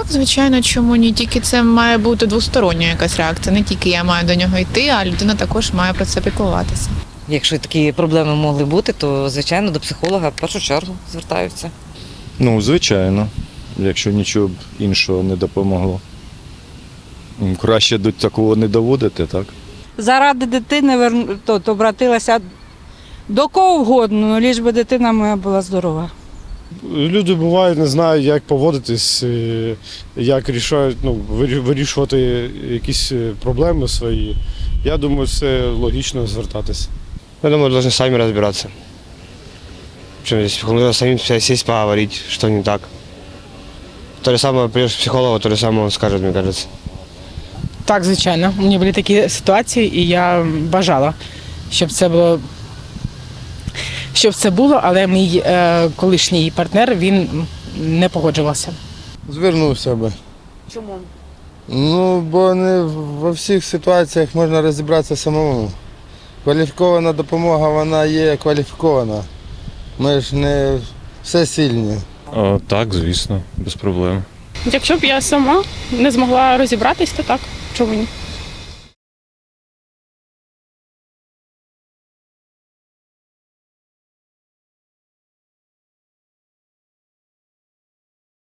так, звичайно, чому ні? Тільки це має бути двостороння якась реакція. Не тільки я маю до нього йти, а людина також має про це піклуватися. Якщо такі проблеми могли бути, то звичайно до психолога в першу чергу звертаються. Ну, звичайно, якщо нічого б іншого не допомогло. Краще до такого не доводити, так? заради дитини верну- то, то обратилася до кого вгодно, ну, ліж би дитина моя була здорова. Люди бувають, не знають, як поводитись, е, як рішають, ну, вирішувати якісь е, проблеми свої. Я думаю, це логічно звертатися. Я думаю, должны сами разбираться. Причем здесь нужно самим ся- сесть, поговорить, что не так. То же самое, придешь к психологу, то же самое он скажет, мне кажется. Так, звичайно. У мене були такі ситуації, і я бажала, щоб це було. Щоб це було, але мій е, колишній партнер він не погоджувався. Звернувся би. Чому? Ну, бо не во всіх ситуаціях можна розібратися самому. Кваліфікована допомога, вона є кваліфікована. Ми ж не все сильні. О, так, звісно, без проблем. Якщо б я сама не змогла розібратись, то так, чому ні?